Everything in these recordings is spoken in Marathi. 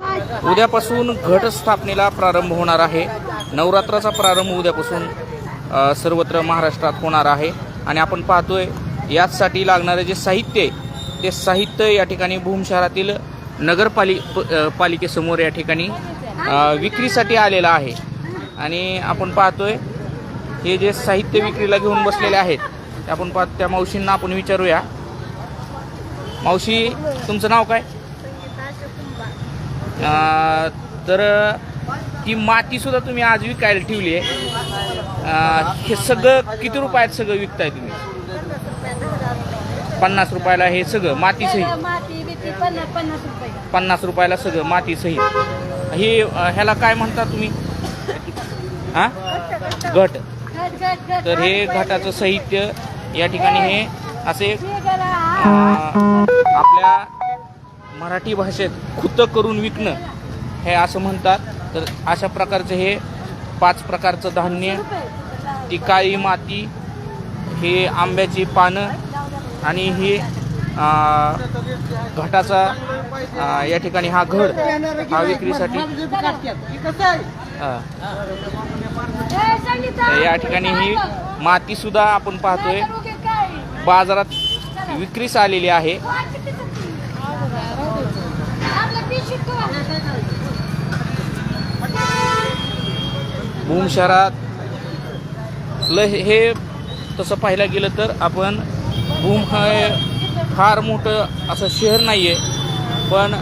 उद्यापासून घट स्थापनेला प्रारंभ होणार आहे. नवरात्राचा प्रारंभ उद्यापासून सर्वत्र महाराष्ट्रात होणार आहे. आणि आपण पाहतोय याचसाठी लागणारे जे साहित्य आहे ते साहित्य या ठिकाणी भूम शहरातील नगरपालि पालिकेसमोर या ठिकाणी विक्रीसाठी आलेलं आहे. आणि आपण पाहतोय हे जे साहित्य विक्रीला घेऊन बसलेले आहेत ते आपण पाहतो त्या मावशींना आपण विचारूया. मावशी तुमचं नाव काय? तर ती माती सुद्धा तुम्ही आज विकायला ठेवली आहे. हे सगळं किती रुपयात सगळं विकताय तुम्ही? पन्नास रुपयाला हे सगळं माती सहित. माती बिती पन्नास पन्नास रुपये. पन्नास रुपयाला सगळं माती सहित. हे ह्याला काय म्हणता तुम्ही? हा घट. तर हे घटाचं साहित्य या ठिकाणी हे असे आपल्या मराठी भाषेत खुतं करून विकणं हे असं म्हणतात. तर अशा प्रकारचं हे पाच प्रकारचं धान्य ती काळी माती हे आंब्याची पानं आणि हे घटाचा या ठिकाणी हा घड हा विक्रीसाठी. या ठिकाणी ही मातीसुद्धा आपण पाहतोय. बाजारात विक्रीस आलेली आहे. भूम शहरात ल हे तसं पाहायला गेलं तर आपण भूम हे फार मोठं असं शहर नाही आहे पण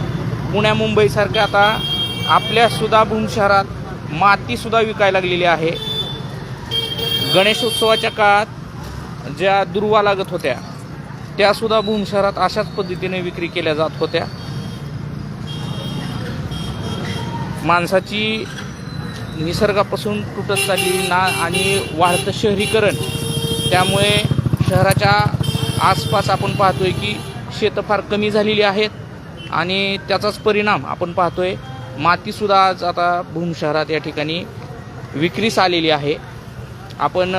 पुण्या मुंबईसारखं आता आपल्यासुद्धा भूम शहरात मातीसुद्धा विकायला लागलेली आहे. गणेशोत्सवाच्या काळात ज्या दुर्वा लागत होत्या त्यासुद्धा भूम शहरात अशाच पद्धतीने विक्री केल्या जात होत्या. माणसाची निसर्गापासून तुटत चाललेली ना आणि वाढतं शहरीकरण. त्यामुळे शहराच्या आसपास आपण पाहतो आहे की शेतं फार कमी झालेली आहेत आणि त्याचाच परिणाम आपण पाहतो आहे मातीसुद्धा आज आता भूम शहरात या ठिकाणी विक्रीस आलेली आहे. आपण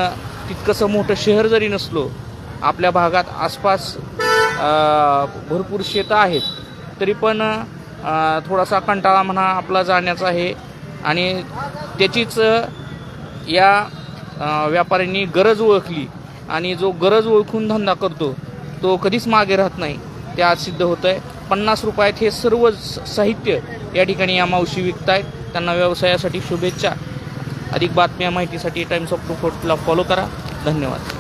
तितकंसं मोठं शहर जरी नसलो आपल्या भागात आसपास भरपूर शेतं आहेत. तरी पण थोडासा कंटाळा म्हणा आपला जाण्याचा आहे आणि त्याचीच या व्यापाऱ्यांनी गरज ओळखली आणि जो गरज ओळखून धंदा करतो तो कधीच मागे राहत नाही. ते आज सिद्ध होतं आहे पन्नास रुपयात हे सर्व स- साहित्य या ठिकाणी या मावशी विकतायत. त्यांना व्यवसायासाठी शुभेच्छा. अधिक बातम्या माहितीसाठी टाइम्स ऑफ रिपोर्टला फॉलो करा. धन्यवाद.